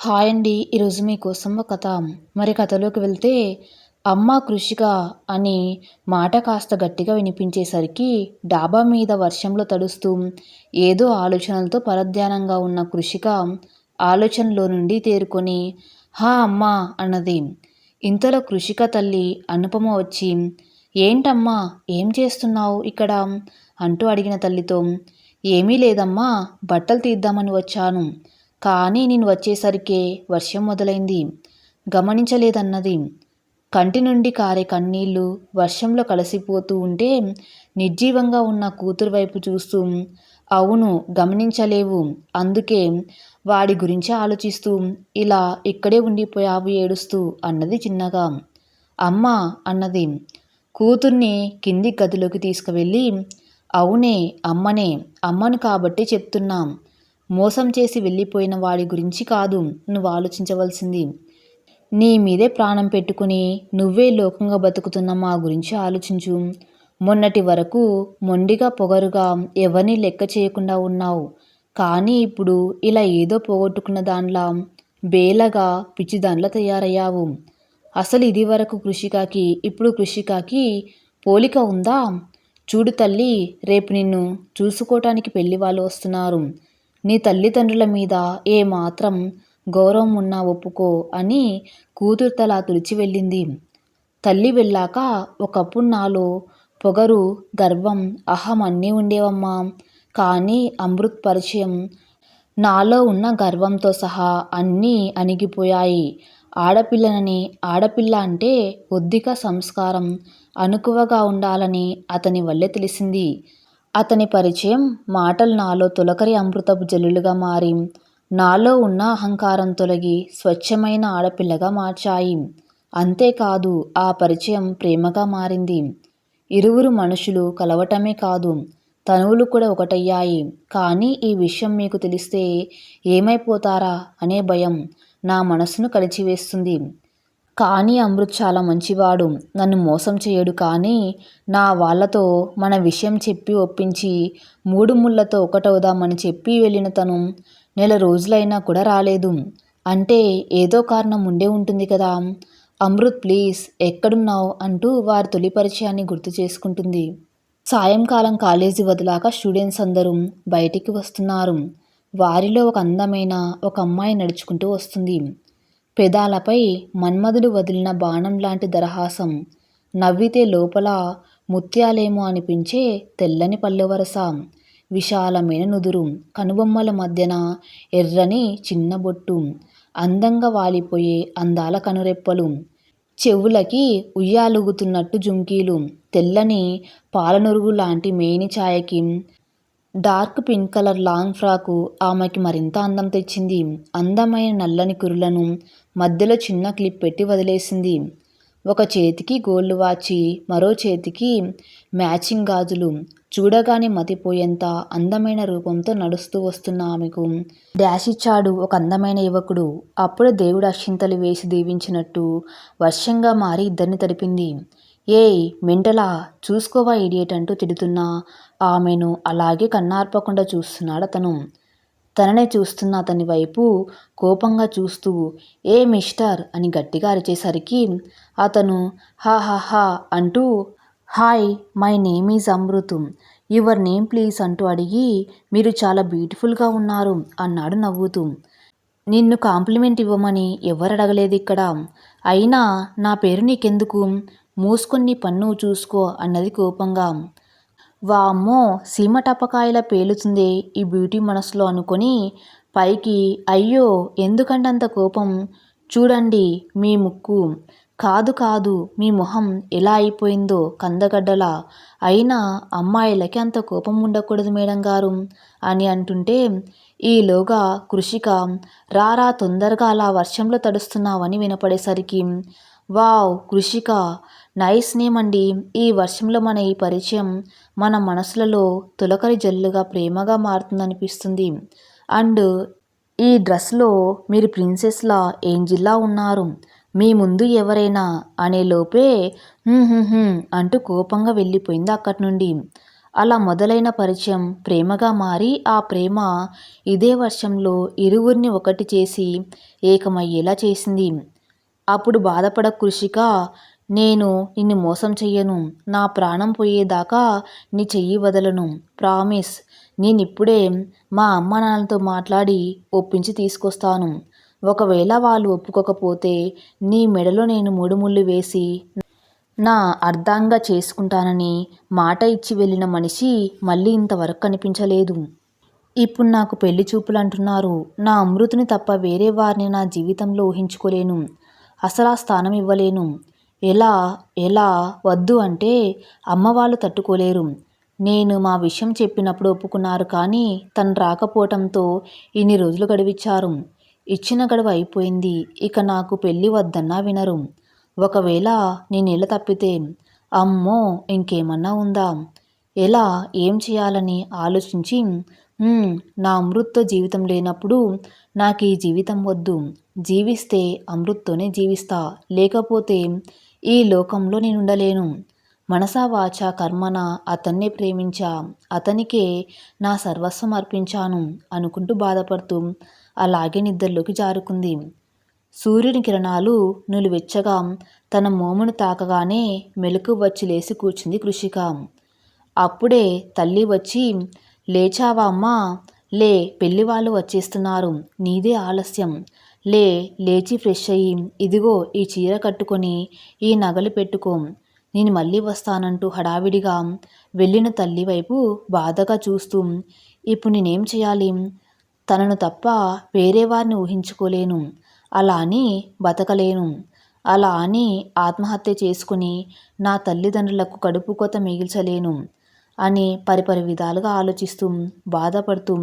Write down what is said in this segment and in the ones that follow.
Hi అండి. ఈరోజు మీకోసం ఒక కథ. మరి కథలోకి వెళ్తే అమ్మ కృషిక అని మాట కాస్త గట్టిగా వినిపించేసరికి డాబా మీద వర్షంలో తడుస్తూ ఏదో ఆలోచనలతో పరధ్యానంగా ఉన్న కృషిక ఆలోచనలో నుండి తేరుకొని హా అమ్మా అన్నది. ఇంతలో కృషిక తల్లి అనుపమ వచ్చి ఏంటమ్మా ఏం చేస్తున్నావు ఇక్కడ? అంటూ అడిగిన తల్లితో ఏమీ లేదమ్మా బట్టలు తీద్దామని వచ్చాను. కానీ నేను వచ్చేసరికే వర్షం మొదలైంది. గమనించలేదన్నది. కంటి నుండి కారే కన్నీళ్ళు వర్షంలో కలిసిపోతూ ఉంటే నిర్జీవంగా ఉన్న కూతురు వైపు చూస్తూ అవును గమనించలేవు. అందుకే వాడి గురించి ఆలోచిస్తూ ఇలా ఇక్కడే ఉండిపోయావు ఏడుస్తూ అన్నది చిన్నగా. అమ్మ అన్నది. కూతుర్ని కింది గదిలోకి తీసుకువెళ్ళి అవునే అమ్మనే అమ్మను కాబట్టి చెప్తున్నాం. మోసం చేసి వెళ్ళిపోయిన వాడి గురించి కాదు నువ్వు ఆలోచించవలసింది. నీ మీదే ప్రాణం పెట్టుకుని నువ్వే లోకంగా బతుకుతున్న మా గురించి ఆలోచించు. మొన్నటి వరకు మొండిగా పొగరుగా ఎవరిని లెక్క చేయకుండా ఉన్నావు. కానీ ఇప్పుడు ఇలా ఏదో పోగొట్టుకున్న దానిలా బేలగా పిచ్చిదాన్లా తయారయ్యావు. అసలు ఇది వరకు కృషికాకి ఇప్పుడు కృషికాకి పోలిక ఉందా? చూడు తల్లి రేపు నిన్ను చూసుకోవటానికి పెళ్ళి వాళ్ళు వస్తున్నారు. నీ తల్లిదండ్రుల మీద ఏమాత్రం గౌరవం ఉన్నా ఒప్పుకో అని కూతురు తల తుడిచి వెళ్ళింది. తల్లి వెళ్ళాక ఒకప్పుడు నాలో పొగరు గర్వం అహం అన్నీ ఉండేవమ్మా. కానీ అమృత్ పరిచయం నాలో ఉన్న గర్వంతో సహా అన్నీ అణిగిపోయాయి. ఆడపిల్లనని ఆడపిల్ల అంటే ఒద్దిక సంస్కారం అనుకువగా ఉండాలని అతని వల్లే తెలిసింది. అతని పరిచయం మాటలు నాలో తొలకరి అమృతపు జల్లులుగా మారి నాలో ఉన్న అహంకారం తొలగి స్వచ్ఛమైన ఆడపిల్లగా మార్చాయి. అంతేకాదు ఆ పరిచయం ప్రేమగా మారింది. ఇరువురు మనుషులు కలవటమే కాదు తనువులు కూడా ఒకటయ్యాయి. కానీ ఈ విషయం మీకు తెలిస్తే ఏమైపోతారా అనే భయం నా మనసును కలిచివేస్తుంది. కానీ అమృత్ చాలా మంచివాడు. నన్ను మోసం చేయడు కానీ నా వాళ్ళతో మన విషయం చెప్పి ఒప్పించి మూడు ముళ్ళతో ఒకటవుదామని చెప్పి వెళ్ళిన తను నెల రోజులైనా కూడా రాలేదు. అంటే ఏదో కారణం ఉండే ఉంటుంది కదా. అమృత్ ప్లీజ్ ఎక్కడున్నావు? అంటూ వారి తొలి పరిచయాన్ని గుర్తు చేసుకుంటుంది. సాయంకాలం కాలేజీ వదిలాక స్టూడెంట్స్ అందరూ బయటికి వస్తున్నారు. వారిలో ఒక అందమైన ఒక అమ్మాయి నడుచుకుంటూ వస్తుంది. పెదాలపై మన్మధుడు వదిలిన బాణం లాంటి దరహాసం. నవ్వితే లోపల ముత్యాలేమో అనిపించే తెల్లని పల్లెవరస విశాలమైన నుదురు కనుబొమ్మల మధ్యన ఎర్రని చిన్న బొట్టు. అందంగా వాలిపోయే అందాల కనురెప్పలు. చెవులకి ఉయ్యాలుగుతున్నట్టు జుంకీలు. తెల్లని పాలనురుగు లాంటి మేని ఛాయకి dark pink colour long frock ఆమెకి మరింత అందం తెచ్చింది. అందమైన నల్లని కురులను మధ్యలో చిన్న క్లిప్ పెట్టి వదిలేసింది. ఒక చేతికి గోల్డ్ వాచి మరో చేతికి మ్యాచింగ్ గాజులు. చూడగానే మతిపోయేంత అందమైన రూపంతో నడుస్తూ వస్తున్న ఆమెకు డాష్ ఇచ్చాడు ఒక అందమైన యువకుడు. అప్పుడు దేవుడు అక్షింతలు వేసి దీవించినట్టు వర్షంగా మారి ఇద్దరిని తడిపింది. ఏయ్ మెంటలా? చూసుకోవా ఇడియట్ అంటూ తిడుతున్నా ఆమెను అలాగే కన్నార్పకుండా చూస్తున్నాడు అతను. తననే చూస్తున్న అతని వైపు కోపంగా చూస్తూ ఏ మిస్టర్? అని గట్టిగా అరిచేసరికి అతను హా హా హా అంటూ hi my name is Amrutham. Your name please అంటూ అడిగి మీరు చాలా బ్యూటిఫుల్గా ఉన్నారు అన్నాడు నవ్వుతూ. నిన్ను కాంప్లిమెంట్ ఇవ్వమని ఎవరు అడగలేదు ఇక్కడ. అయినా నా పేరు నీకెందుకు? మూసుకొని పన్ను చూసుకో అన్నది కోపంగా. వామ్మో సీమ టపకాయల పేలుతుందే ఈ బ్యూటీ మనసులో అనుకొని పైకి అయ్యో ఎందుకంటే అంత కోపం? చూడండి మీ ముక్కు. కాదు కాదు మీ మొహం ఎలా అయిపోయిందో కందగడ్డలా. అయినా అమ్మాయిలకి అంత కోపం ఉండకూడదు మేడం గారు అని అంటుంటే ఈలోగా కృషిక రారా తొందరగా అలా వర్షంలో తడుస్తున్నావని వినపడేసరికి వావ్ కృషిక నైస్ నేమ్ అండి ఈ వర్షంలో మన ఈ పరిచయం మన మనసులలో తులకరి జల్లుగా ప్రేమగా మారుతుందనిపిస్తుంది. అండ్ ఈ డ్రెస్లో మీరు ప్రిన్సెస్లా ఏంజిల్లా ఉన్నారు. మీ ముందు ఎవరైనా అనే లోపే అంటూ కోపంగా వెళ్ళిపోయింది అక్కడి నుండి. అలా మొదలైన పరిచయం ప్రేమగా మారి ఆ ప్రేమ ఇదే వర్షంలో ఇరువురిని ఒకటి చేసి ఏకమయ్యేలా చేసింది. అప్పుడు బాధపడ కృషిక నేను నిన్ను మోసం చెయ్యను. నా ప్రాణం పోయేదాకా నీ చెయ్యి వదలను. ప్రామిస్. నేనిప్పుడే మా అమ్మ నాన్నలతో మాట్లాడి ఒప్పించి తీసుకొస్తాను. ఒకవేళ వాళ్ళు ఒప్పుకోకపోతే నీ మెడలో నేను మూడు ముళ్ళు వేసి నా అర్ధాంగా చేసుకుంటానని మాట ఇచ్చి వెళ్ళిన మనిషి మళ్ళీ ఇంతవరకు కనిపించలేదు. ఇప్పుడు నాకు పెళ్ళి చూపులు అంటున్నారు నా అమృతుని తప్ప వేరే వారిని నా జీవితంలో ఊహించుకోలేను. అసలు ఆ స్థానం ఇవ్వలేను. ఎలా ఎలా వద్దు అంటే అమ్మ వాళ్ళు తట్టుకోలేరు. నేను మా విషయం చెప్పినప్పుడు ఒప్పుకున్నారు కానీ తను రాకపోవటంతో ఇన్ని రోజులు గడివిచ్చారు. ఇచ్చిన గడువు అయిపోయింది. ఇక నాకు పెళ్ళి వద్దన్నా వినరు. ఒకవేళ నేను ఇళ్ళ తప్పితే అమ్మో ఇంకేమన్నా ఉందా? ఎలా ఏం చేయాలని ఆలోచించి నా అమృత్తో జీవితం లేనప్పుడు నాకు ఈ జీవితం వద్దు. జీవిస్తే అమృత్తోనే జీవిస్తా. లేకపోతే ఈ లోకంలో నేను ఉండలేను మనసా వాచ కర్మన అతన్నే ప్రేమించా. అతనికే నా సర్వస్వం అర్పించాను అనుకుంటూ బాధపడుతూ అలాగే నిద్రలోకి జారుకుంది. సూర్యుని కిరణాలు నులువెచ్చగా తన మోమును తాకగానే మెలకు వచ్చి లేచి కూర్చుంది కృషిక. అప్పుడే తల్లి వచ్చి లేచావా అమ్మా? లే పెళ్ళి వాళ్ళు వచ్చేస్తున్నారు. నీదే ఆలస్యం. లే లేచి ఫ్రెష్ అయ్యి ఇదిగో ఈ చీర కట్టుకొని ఈ నగలు పెట్టుకో. నేను మళ్ళీ వస్తానంటూ హడావిడిగా వెళ్ళిన తల్లి వైపు బాధగా చూస్తూ ఇప్పుడు నేనేం చేయాలి? తనను తప్ప వేరే వారిని ఊహించుకోలేను. అలా అని బతకలేను. అలా అని ఆత్మహత్య చేసుకుని నా తల్లిదండ్రులకు కడుపు కొత మిగిల్చలేను. అని పరిపరి విధాలుగా ఆలోచిస్తూ బాధపడుతూ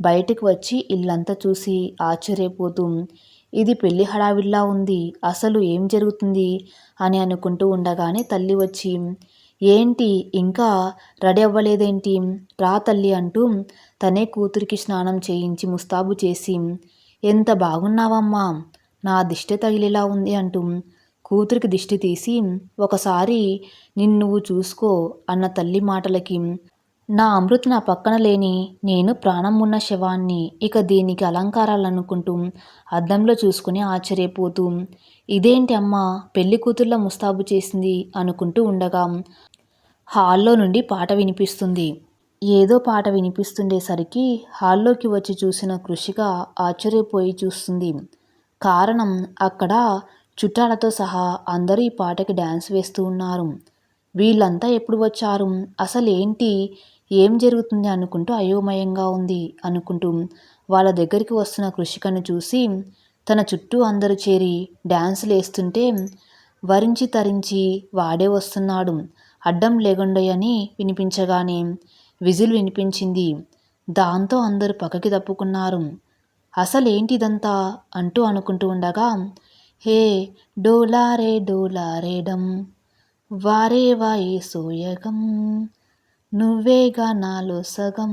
బయటికి వచ్చి ఇల్లంతా చూసి ఆశ్చర్యపోతూ ఇది పెళ్ళి హడావిడిలా ఉంది అసలు ఏం జరుగుతుంది? అని అనుకుంటూ ఉండగానే తల్లి వచ్చి ఏంటి ఇంకా రెడీ అవ్వలేదేంటి? రా తల్లి అంటూ తనే కూతురికి స్నానం చేయించి ముస్తాబు చేసి ఎంత బాగున్నావమ్మా నా దిష్టి తగిలేలా ఉంది అంటూ కూతురికి దిష్టి తీసి ఒకసారి నిన్ను చూసుకో అన్న తల్లి మాటలకి నా అమృత్ నా పక్కన లేని నేను ప్రాణం ఉన్న శవాన్ని ఇక దీనికి అలంకారాలనుకుంటూ అద్దంలో చూసుకుని ఆశ్చర్యపోతూ ఇదేంటి అమ్మ పెళ్ళి కూతుర్ల ముస్తాబు చేసింది అనుకుంటూ ఉండగా హాల్లో నుండి పాట వినిపిస్తుంది. ఏదో పాట వినిపిస్తుండేసరికి హాల్లోకి వచ్చి చూసిన కృషిగా ఆశ్చర్యపోయి చూస్తుంది. కారణం అక్కడ చుట్టాలతో సహా అందరూ ఈ పాటకి డ్యాన్స్ వేస్తూ ఉన్నారు. వీళ్ళంతా ఎప్పుడు వచ్చారు? అసలేంటి? ఏం జరుగుతుంది అనుకుంటూ అయోమయంగా ఉంది అనుకుంటూ వాళ్ళ దగ్గరికి వస్తున్న కృషికను చూసి తన చుట్టూ అందరూ చేరి డ్యాన్సులు వేస్తుంటే వరించి తరించి వాడే వస్తున్నాడు. అడ్డం లేగుండయని వినిపించగానే విజిల్ వినిపించింది. దాంతో అందరూ పక్కకి తప్పుకున్నారు. అసలేంటిదంతా? అంటూ అనుకుంటూ ఉండగా హే డోలారే డోలారేడం వారే వాయి సోయగం నువ్వేగా నాలో సగం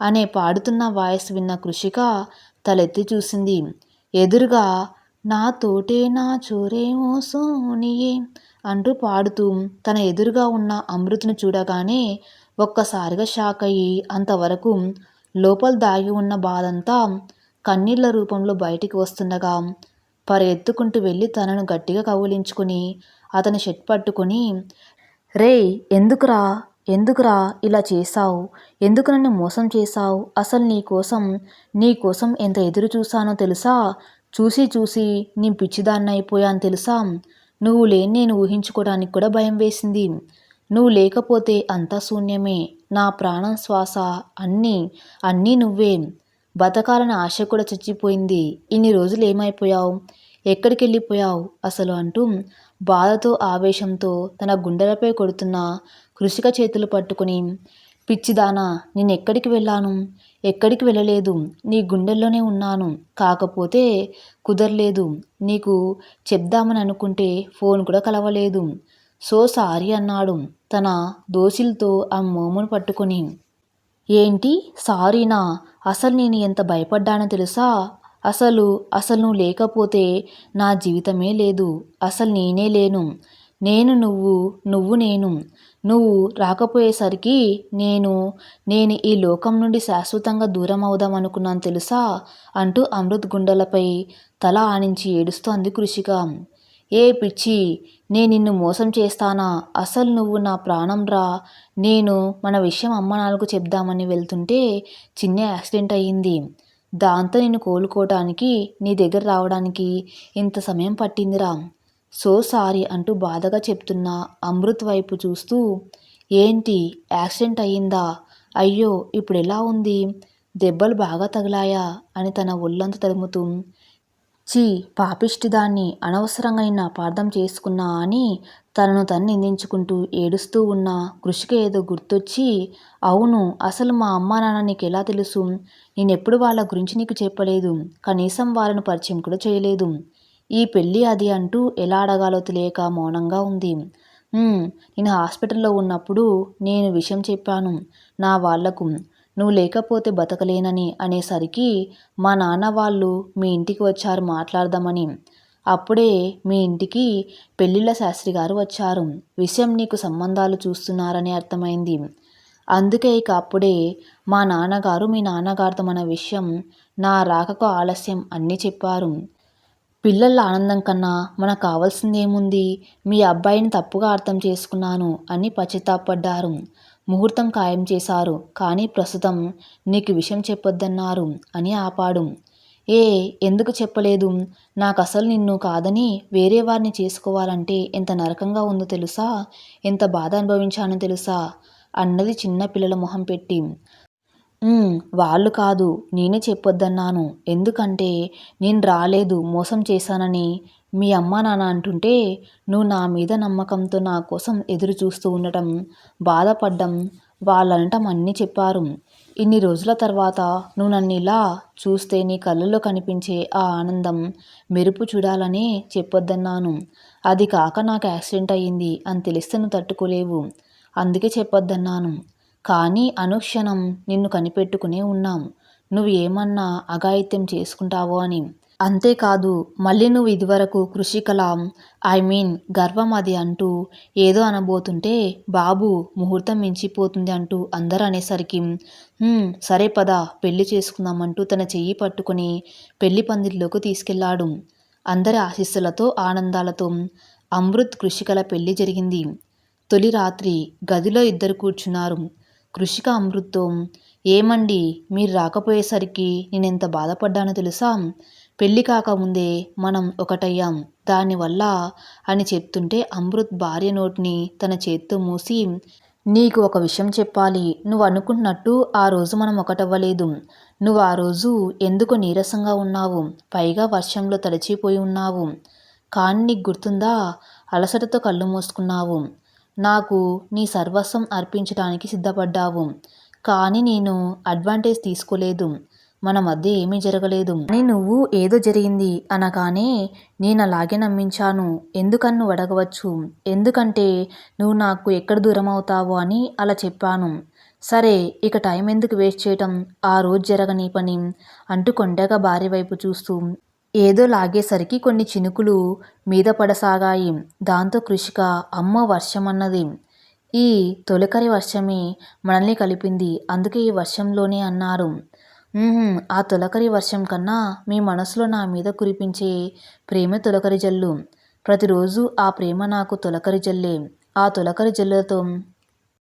అనే పాడుతున్న వాయిస్ విన్న కృషిక తలెత్తి చూసింది. ఎదురుగా నా తోటే నా చోరేమో సోనియే అంటూ పాడుతూ తన ఎదురుగా ఉన్న అమృతను చూడగానే ఒక్కసారిగా షాక్ అయ్యి అంతవరకు లోపల దాగి ఉన్న బాధంతా కన్నీళ్ళ రూపంలో బయటికి వస్తుండగా పరెత్తుకుంటూ వెళ్ళి తనను గట్టిగా కౌలించుకుని అతని షెట్ పట్టుకొని రే ఎందుకురా? ఎందుకురా ఇలా చేశావు? ఎందుకు నన్ను మోసం చేశావు? అసలు నీ కోసం నీ కోసం ఎంత ఎదురు చూశానో తెలుసా? చూసి చూసి నీ పిచ్చిదాన్ని అయిపోయాను తెలుసా? నువ్వు లేని నేను ఊహించుకోవడానికి కూడా భయం వేసింది. నువ్వు లేకపోతే అంతా శూన్యమే. నా ప్రాణం శ్వాస అన్నీ అన్నీ నువ్వే. బతకాలని ఆశ కూడా చచ్చిపోయింది. ఇన్ని రోజులు ఏమైపోయావు? ఎక్కడికి వెళ్ళిపోయావు అసలు అంటూ బాధతో ఆవేశంతో తన గుండెలపై కొడుతున్న కృషిక చేతులు పట్టుకుని పిచ్చిదానా నేను ఎక్కడికి వెళ్ళాను? ఎక్కడికి వెళ్ళలేదు? నీ గుండెల్లోనే ఉన్నాను. కాకపోతే కుదరలేదు. నీకు చెప్దామని అనుకుంటే ఫోన్ కూడా కలవలేదు. సో సారీ అన్నాడు తన దోసిలతో ఆ మోమును పట్టుకొని. ఏంటి? సారీనా? అసలు నేను ఎంత భయపడ్డానో తెలుసా? అసలు అసలు నువ్వు లేకపోతే నా జీవితమే లేదు. అసలు నేనే లేను. నేను నువ్వు నువ్వు నేను. నువ్వు రాకపోయేసరికి నేను నేను ఈ లోకం నుండి శాశ్వతంగా దూరం అవుదాం అనుకున్నాను తెలుసా? అంటూ అమృత్ గుండెలపై తల ఆనించి ఏడుస్తోంది కృషిక. ఏ పిచ్చి నేను నిన్ను మోసం చేస్తానా? అసలు నువ్వు నా ప్రాణం రా. నేను మన విషయం అమ్మ నాన్నకు చెప్దామని వెళ్తుంటే చిన్న యాక్సిడెంట్ అయ్యింది. దాంతో నేను కోలుకోవటానికి నీ దగ్గర రావడానికి ఇంత సమయం పట్టిందిరా. సో సారీ అంటూ బాధగా చెప్తున్న అమృత్ వైపు చూస్తూ ఏంటి? యాక్సిడెంట్ అయ్యిందా? అయ్యో ఇప్పుడు ఎలా ఉంది? దెబ్బలు బాగా తగిలాయా? అని తన ఒళ్ళంత తరుముతూ చీ పాపిష్టిదాన్ని అనవసరంగా నిన్ను అపార్థం చేసుకున్నా అని తనను తను నిందించుకుంటూ ఏడుస్తూ ఉన్న కృషికి ఏదో గుర్తొచ్చి అవును అసలు మా అమ్మా నాన్న నీకు ఎలా తెలుసు? నేనెప్పుడు వాళ్ళ గురించి నీకు చెప్పలేదు. కనీసం వాళ్ళను పరిచయం కూడా చేయలేదు. ఈ పెళ్ళి అది అంటూ ఎలా అడగాలో తెలియక మౌనంగా ఉంది. నేను హాస్పిటల్లో ఉన్నప్పుడు నేను విషయం చెప్పాను నా వాళ్ళకు. నువ్వు లేకపోతే బతకలేనని అనేసరికి మా నాన్న వాళ్ళు మీ ఇంటికి వచ్చారు మాట్లాడదామని. అప్పుడే మీ ఇంటికి పెళ్ళిళ్ళ శాస్త్రి గారు వచ్చారు. విషయం నీకు సంబంధాలు చూస్తున్నారని అర్థమైంది. అందుకే ఇక అప్పుడే మా నాన్నగారు మీ నాన్నగారితో మన విషయం నా రాకకు ఆలస్యం అన్నీ చెప్పారు. పిల్లల ఆనందం కన్నా మనకు కావాల్సింది ఏముంది మీ అబ్బాయిని తప్పుగా అర్థం చేసుకున్నాను అని పశ్చాత్తాపడ్డారు. ముహూర్తం ఖాయం చేశారు. కానీ ప్రస్తుతం నీకు విషయం చెప్పొద్దన్నారు అని ఆపాడు. ఏ ఎందుకు చెప్పలేదు? నాకు అసలు నిన్ను కాదని వేరే వారిని చేసుకోవాలంటే ఎంత నరకంగా ఉందో తెలుసా? ఎంత బాధ అనుభవించానో తెలుసా? అన్నది చిన్న పిల్లల మొహం పెట్టి. వాళ్ళు కాదు నేనే చెప్పొద్దన్నాను. ఎందుకంటే నేను రాలేదు మోసం చేశానని మీ అమ్మ నాన్న అంటుంటే నువ్వు నా మీద నమ్మకంతో నా కోసం ఎదురు చూస్తూ ఉండటం బాధపడ్డం వాళ్ళనటం అన్నీ చెప్పారు. ఇన్ని రోజుల తర్వాత నువ్వు నన్ను ఇలా చూస్తే నీ కళ్ళల్లో కనిపించే ఆ ఆనందం మెరుపు చూడాలని చెప్పొద్దన్నాను. అది కాక నాకు యాక్సిడెంట్ అయ్యింది అని తెలిస్తే నువ్వు తట్టుకోలేవు. అందుకే చెప్పొద్దన్నాను. కానీ అనుక్షణం నిన్ను కనిపెట్టుకునే ఉన్నాం. నువ్వు ఏమన్నా అఘాయిత్యం చేసుకుంటావో అని అంతేకాదు మళ్ళీ నువ్వు ఇదివరకు కృషికలాం ఐ మీన్ గర్వం అది అంటూ ఏదో అనబోతుంటే బాబు ముహూర్తం మించిపోతుంది అంటూ అందరు అనేసరికి సరే పద పెళ్ళి చేసుకుందామంటూ తన చెయ్యి పట్టుకుని పెళ్ళి పందిరిలోకి తీసుకెళ్ళాడు. అందరి ఆశీస్సులతో ఆనందాలతో అమృత్ కృషికల పెళ్ళి జరిగింది. తొలి రాత్రి గదిలో ఇద్దరు కూర్చున్నారు. కృషిక అమృత్తో ఏమండి మీరు రాకపోయేసరికి నేను బాధపడ్డానో తెలుసా? పెళ్ళి కాకముందే మనం ఒకటయ్యాం. దానివల్ల అని చెప్తుంటే అమృత్ భార్య నోటిని తన చేత్తో మూసి నీకు ఒక విషయం చెప్పాలి. నువ్వు అనుకుంటున్నట్టు ఆ రోజు మనం ఒకటవ్వలేదు. నువ్వు ఆ రోజు ఎందుకు నీరసంగా ఉన్నావు? పైగా వర్షంలో తడిచిపోయి ఉన్నావు. కానీ నీకు గుర్తుందా? అలసటతో కళ్ళు మూసుకున్నావు. నాకు నీ సర్వస్వం అర్పించడానికి సిద్ధపడ్డావు. కానీ నేను అడ్వాంటేజ్ తీసుకోలేదు. మన మధ్య ఏమీ జరగలేదు. అని నువ్వు ఏదో జరిగింది అనగానే నేను అలాగే నమ్మించాను. ఎందుకన్ను అడగవచ్చు? ఎందుకంటే నువ్వు నాకు ఎక్కడ దూరం అవుతావు అని అలా చెప్పాను. సరే ఇక టైం ఎందుకు వేస్ట్ చేయటం? ఆ రోజు జరగని పని అంటూ కొండగా భార్య వైపు చూస్తూ ఏదో లాగేసరికి కొన్ని చినుకులు మీద పడసాగాయి. దాంతో కృషిక అమ్మ వర్షం అన్నది. ఈ తొలకరి వర్షమే మనల్ని కలిపింది. అందుకే ఈ వర్షంలోనే అన్నారు. ఆ తొలకరి వర్షం కన్నా మీ మనసులో నా మీద కురిపించే ప్రేమ తొలకరి జల్లు. ప్రతిరోజు ఆ ప్రేమ నాకు తొలకరి జల్లే. ఆ తొలకరి జల్లుతో